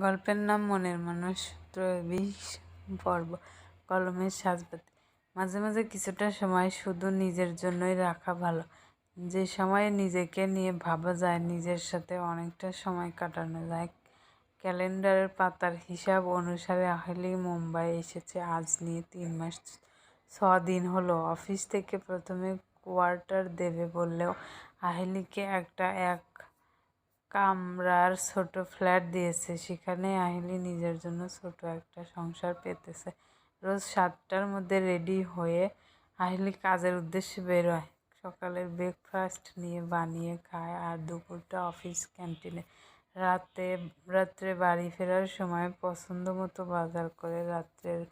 গল্পের নাম মনের মানুষ ত্রয়োবিশ পর্ব, কলমের সাজপাতি। মাঝে মাঝে কিছুটা সময় শুধু নিজের জন্যই রাখা ভালো। যে সময়ে নিজেকে নিয়ে ভাবা যায়, নিজের সাথে অনেকটা সময় কাটানো যায়। ক্যালেন্ডারের পাতার হিসাব অনুসারে আহলি মুম্বাই এসেছে আজ নিয়ে তিন মাস। ছ দিন হলো। অফিস থেকে প্রথমে কোয়ার্টার দেবে বললেও আহলিকে একটা এক কামরার ছোট ফ্ল্যাট দিয়েছে। সেখানে আহিলি নিজের জন্য ছোট একটা সংসার পেতেছে। রোজ সাতটার মধ্যে রেডি হয়ে আহিলি কাজের উদ্দেশ্যে বেরোয় সকালের ব্রেকফাস্ট নিয়ে বানিয়ে খায় আর দুপুরটা অফিস ক্যান্টিনে। রাতে, রাত্রে বাড়ি ফেরার সময় পছন্দ মতো বাজার করে রাত্রের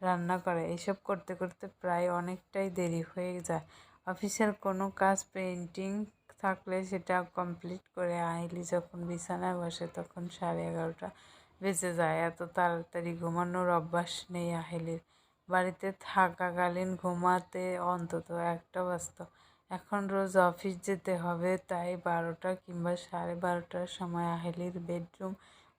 রান্না করে। এসব করতে করতে প্রায় অনেকটাই দেরি হয়ে যায়। অফিসের কোনো কাজ পেন্টিং থাকলে সেটা কমপ্লিট করে আহিলি যখন বিছানায় বসে তখন সাড়ে এগারোটা বেজে যায়। এত তাড়াতাড়ি ঘুমানোর অভ্যাস নেই আহিলির। বাড়িতে থাকাকালীন ঘুমাতে অন্তত একটা বাজত। এখন রোজ অফিস যেতে হবে, তাই বারোটা কিংবা সাড়ে বারোটার সময় আহিলির বেডরুম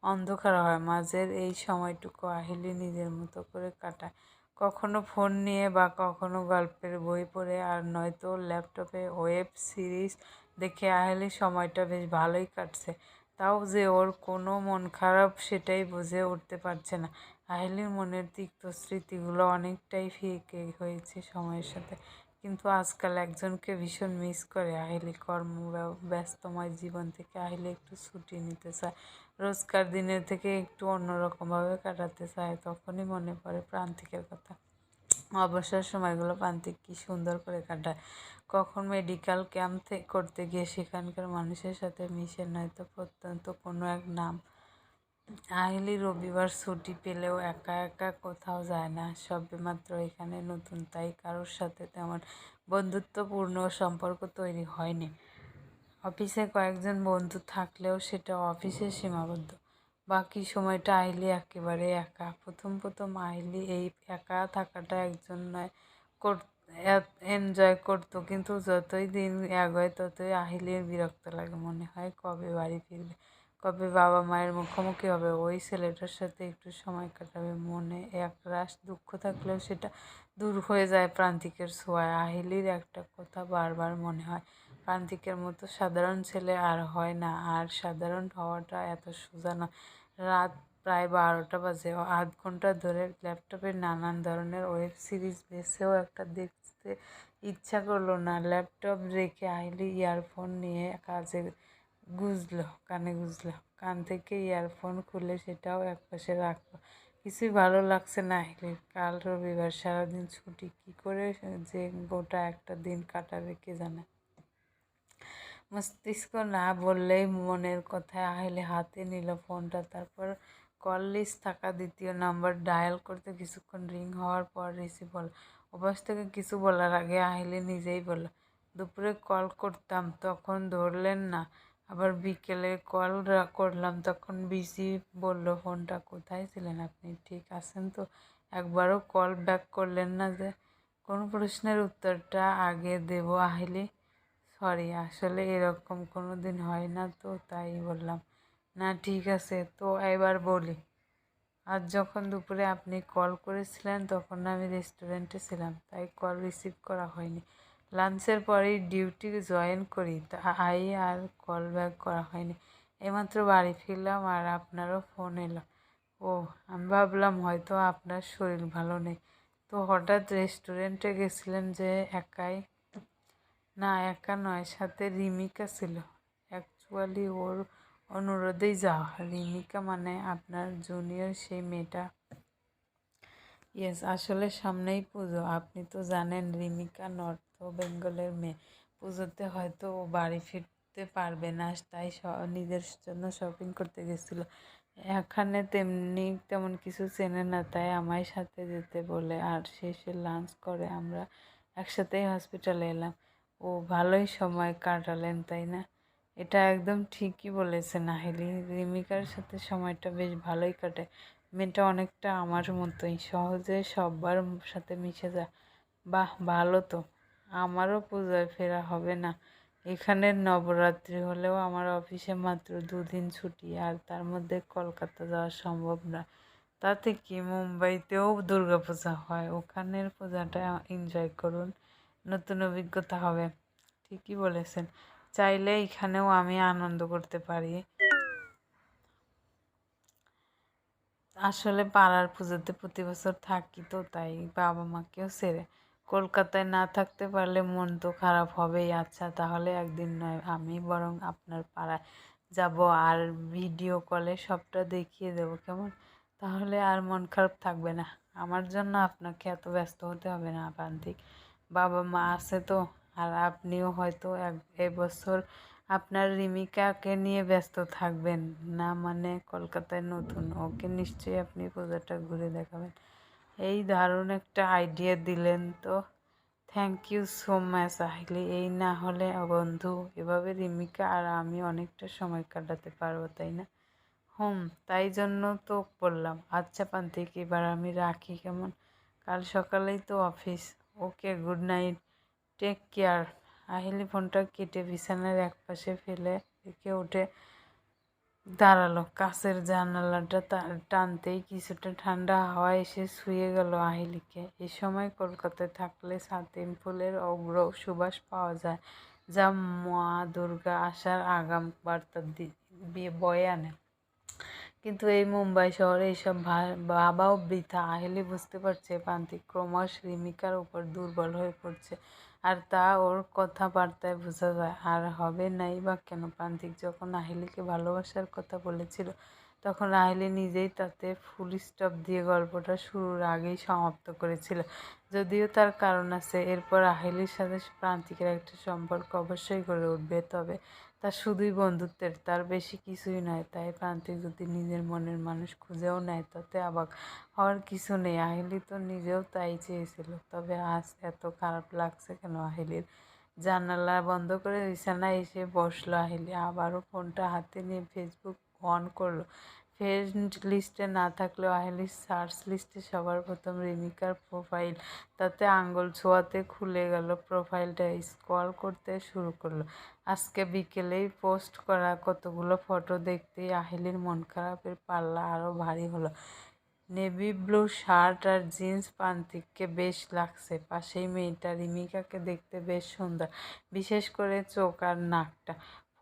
অন্ধকার হয়। মাঝের এই সময়টুকু আহিলি নিজের মতো করে কাটায়। কখনো ফোন নিয়ে বা কখনো গল্পের বই পড়ে, আর নয়তো ল্যাপটপে ওয়েব সিরিজ দেখে, আহেলি, সময়টা বেশ ভালোই কাটছে। তাও যে ওর কোনো মন খারাপ সেটাই বুঝে উঠতে পারছে না। আহেলির মনের তিক্ত স্মৃতিগুলো অনেকটাই ফিকে হয়েছে সময়ের সাথে। কিন্তু আজকাল একজনকে ভীষণ মিস করে। আহেলি কর্ম ব্যস্তময় জীবন থেকে আহেলি একটু ছুটি নিতে চায়। রোজকার দিনের থেকে একটু অন্যরকমভাবে কাটাতে চায়, তখনই মনে পড়ে প্রান্তিকের কথা। অবসর সময়গুলো প্রান্তিক কী সুন্দর করে কাটায়। কখন মেডিকেল ক্যাম্প করতে গিয়ে সেখানকার মানুষের সাথে মিশে নয়তো প্রত্যন্ত কোনো এক নাম আহিলি রবিবার ছুটি পেলেও একা একা কোথাও যায় না, সবেমাত্র এখানে নতুন, তাই কারোর সাথে তেমন বন্ধুত্বপূর্ণ সম্পর্ক তৈরি হয়নি। অফিসে কয়েকজন বন্ধু থাকলেও সেটা অফিসে সীমাবদ্ধ। বাকি সময়টা আইলি একেবারে একা। প্রথম প্রথম আইলি এই একা থাকাটা একজন নয় এনজয় করতো, কিন্তু যতই দিন এগোয় ততই আহিলির বিরক্ত লাগে মনে হয় কবে বাড়ি ফিরবে। কবে বাবা মায়ের মুখোমুখি হবে। ওই ছেলেটার সাথে একটু সময় কাটাবে। মনে এক রাস দুঃখ থাকলেও সেটা দূর হয়ে যায় প্রান্তিকের ছোঁয়ায়। আহিলির একটা কথা বারবার মনে হয়। প্রান্তিকের মতো সাধারণ ছেলে আর হয় না। আর সাধারণ হওয়াটা এত সোজা না রাত প্রায় বারোটা বাজে। আধ ঘণ্টা ধরে ল্যাপটপে নানান ধরনের ওয়েব সিরিজ বেছেও একটা দেখতে ইচ্ছা করল না। ল্যাপটপ রেখে আহিলি ইয়ারফোন নিয়ে কাজে গুজলো, কানে গুজলো। কান থেকে ইয়ারফোন খুলে সেটাও একপাশে রাখল। কিছুই ভালো লাগছে না আহিলির কাল রবিবার সারাদিন ছুটি। কি করে যে গোটা একটা দিন কাটাবে কে জানে? মস্তিষ্ক না বললেই মনের কথায় আহিলে হাতে নিল ফোনটা, তারপর কল লিস্ট থাকা দ্বিতীয় নাম্বার, ডায়াল করতে কিছুক্ষণ রিং হওয়ার পর রিসিভ হলো। অভ্যাস থেকে কিছু বলার আগে আহিলে নিজেই বলল, দুপুরে কল করতাম, তখন ধরলেন না। আবার বিকেলে কল করলাম, তখন বিজি বলল, ফোনটা কোথায় ছিলেন আপনি? ঠিক আছেন তো। একবারও কল ব্যাক করলেন না যে, কোন প্রশ্নের উত্তরটা আগে দেব আহিলি? সরি, আসলে এরকম কোনো দিন হয় না তো, তাই বললাম। না, ঠিক আছে, তো এবার বলি। আজ যখন দুপুরে আপনি কল করেছিলেন, তখন আমি রেস্টুরেন্টে ছিলাম, তাই কল রিসিভ করা হয়নি। লাঞ্চের পরেই ডিউটি জয়েন করি তাই আর কল ব্যাক করা হয়নি। এইমাত্র বাড়ি ফিরলাম আর আপনারও ফোন এলো। ও আমি ভাবলাম হয়তো আপনার শরীর ভালো নেই। তো হঠাৎ রেস্টুরেন্টে গেছিলেন যে একাই? না, একা নয়, সাথে রিমিকা ছিল। অ্যাকচুয়ালি ওর অনুরোধেই যাওয়া। রিমিকা মানে আপনার জুনিয়র, সেই মেয়েটা। ইয়েস, আসলে সামনেই পুজো। আপনি তো জানেন, রিমিকা নর্থ বেঙ্গলের মেয়ে। পুজোতে হয়তো ও বাড়ি ফিরতে পারবে না, তাই নিজের জন্য শপিং করতে গেছিল। এখানে তেমনি তেমন কিছু চেনে না, তাই আমায় সাথে যেতে বলে। আর শেষে লাঞ্চ করে আমরা একসাথেই হসপিটালে এলাম। ও ভালোই সময় কাটালেন, তাই না? এটা একদম ঠিকই বলেছে নাহিলি। রিমিকার সাথে সময়টা বেশ ভালোই কাটে। মেয়েটা অনেকটা আমার মতোই। সহজে সবার সাথে মিশে যায়। বাহ, ভালো তো। আমারও পূজায় ফেরা হবে না। এখানে নবরাত্রি হলেও আমার অফিসে মাত্র দুদিন ছুটি, আর তার মধ্যে কলকাতা যাওয়া সম্ভব না। তাতে কি মুম্বাইতেও দুর্গা পূজা হয়? ওখানের পূজাটা এনজয় করুন, নতুন অভিজ্ঞতা হবে। ঠিকই বলেছেন। চাইলে এখানেও আমি আনন্দ করতে পারি। আসলে পাড়ার পুজোতে প্রতি বছর থাকি তো, তাই বাবা মাকেও ছেড়ে কলকাতায় না থাকতে পারলে মন তো খারাপ হবেই। আচ্ছা তাহলে একদিন নয়, আমি বরং আপনার পাড়ায় যাব আর ভিডিও কলে সবটা দেখিয়ে দেব, কেমন? তাহলে আর মন খারাপ থাকবে না। আমার জন্য আপনাকে এত ব্যস্ত হতে হবে না আপান্তিক বাবা মা আছে তো, আর আপনিও হয়তো এক এবছর আপনার রিমিকাকে নিয়ে ব্যস্ত থাকবেন। না মানে কলকাতায় নতুন, ওকে নিশ্চয়ই আপনি পুজোটা ঘুরে দেখাবেন। এই দারুণ একটা আইডিয়া দিলেন তো। থ্যাংক ইউ সো মাচ আহিলি। এই না হলে বন্ধু, এভাবে রিমিকা আর আমি অনেকটা সময় কাটাতে পারব, তাই না? হুম, তাই জন্য তো বললাম। আচ্ছা পান্তিক এবার আমি রাখি কেমন? কাল সকালেই তো office okay good night take care Ahili, ফোনটা কেটে বিছানার এক পাশে ফেলে রেখে উঠে দাঁড়াল কাছের জানালাটা টানতেই কিছুটা ঠান্ডা হাওয়া এসে শুয়ে গেল আহিলিকে। এ সময় কলকাতায় থাকলে সাতিম ফুলের অগ্র সুবাস পাওয়া যায়, যা মা দুর্গা আসার আগাম বার্তা বয়ে আনে। কিন্তু এই মুম্বাই শহরে এইসব ভাবাও বৃথা আহিলি বুঝতে পারছে, প্রান্তিক ক্রমশ রিমিকার উপর দুর্বল হয়ে পড়ছে। আর তা ওর কথাবার্তায় বোঝা যায়, আর হবে নাই বা কেন? প্রান্তিক যখন আহিলিকে ভালোবাসার কথা বলেছিল, তখন আহিলি নিজেই তাতে ফুল স্টপ দিয়ে গল্পটা শুরুর আগেই সমাপ্ত করেছিল। যদিও তার কারণ আছে, এরপর আহিলির সাথে প্রান্তিকের একটা সম্পর্ক অবশ্যই গড়ে উঠবে। তবে তা শুধুই বন্ধুত্বের, তার বেশি কিছুই নয় তাই প্রান্তিক যদি নিজের মনের মানুষ খুঁজেও নেয়, তাতে অবাক হওয়ার কিছু নেই। আহিলি তো নিজেও তাই চেয়েছিল। তবে আজ এত খারাপ লাগছে কেন আহিলির? জানালা বন্ধ করে বিছানায় এসে বসল আহিলি। আবারও ফোনটা হাতে নিয়ে ফেসবুক অন করল। ফ্রেন্ড লিস্টে না থাকলেও আহেলির সার্চ লিস্টে সবার প্রথম রিমিকার প্রোফাইল। তাতে আঙ্গুল ছোঁয়াতে খুলে গেল, প্রোফাইলটা স্ক্রল করতে শুরু করল। আজকে বিকেলেই পোস্ট করা কতগুলো ফটো দেখতেই আহেলির মন খারাপের পাল্লা আরও ভারী হলো। নেভি ব্লু শার্ট আর জিন্স প্রান্তিককে বেশ লাগছে। পাশেই মেয়েটা রিমিকাকে দেখতে বেশ সুন্দর, বিশেষ করে চোখ আর নাকটা।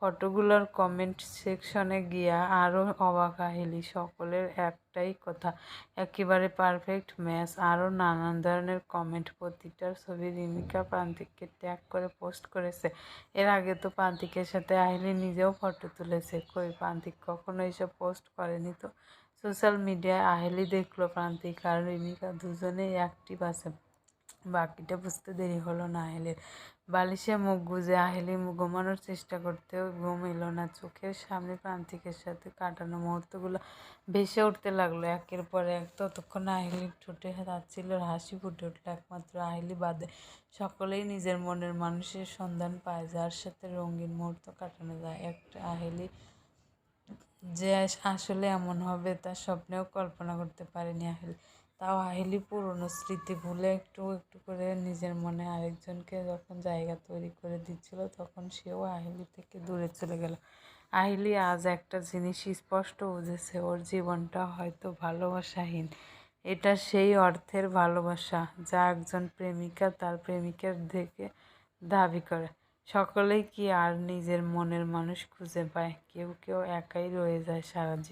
ফটোগুলোর কমেন্ট সেকশনে গিয়া আরও অবাক, আহিলি। সকলের একটাই কথা, একেবারে পারফেক্ট ম্যাচ আরও নানান ধরনের কমেন্ট প্রতিটার ছবি রিমিকা প্রান্তিককে ট্যাগ করে পোস্ট করেছে। এর আগে তো প্রান্তিকের সাথে আহিলি নিজেও ফটো তুলেছে। কই প্রান্তিক কখনো এইসব পোস্ট করেনি তো? সোশ্যাল মিডিয়ায় আহিলি দেখল প্রান্তিক আর রিমিকা দুজনেই অ্যাক্টিভ আছে। বাকিটা বুঝতে দেরি হলো না, আহিলের। বালিশে মুখ গুজে আহিলি ঘুমানোর চেষ্টা করতেও ঘুম এলো না। চোখের সামনে প্রান্তিকের সাথে কাটানো মুহূর্তগুলো ভেসে উঠতে লাগল। একের পর এক ততক্ষণ আহিলির ঠোঁটে যাচ্ছিল হাসি ফুটে উঠল। একমাত্র আহিলি বাদে সকলেই নিজের মনের মানুষের সন্ধান পায়, যার সাথে রঙিন মুহূর্ত কাটানো যায়। একটা আহিলি যে আসলে এমন হবে তা স্বপ্নেও কল্পনা করতে পারেনি আহিলি। তাও আহিলি পুরনো স্মৃতি ভুলে একটু একটু করে নিজের মনে আরেকজনকে যখন জায়গা তৈরি করে দিচ্ছিল, তখন সেও আহিলি থেকে দূরে চলে গেল। আহিলি আজ একটা জিনিস স্পষ্ট বুঝেছে, ওর জীবনটা হয়তো ভালোবাসাহীন। এটা সেই অর্থের ভালোবাসা যা একজন প্রেমিকা তার প্রেমিকের থেকে দাবি করে। সকলেই কি আর নিজের মনের মানুষ খুঁজে পায়? কেউ কেউ একাই রয়ে যায় সারা জীবন।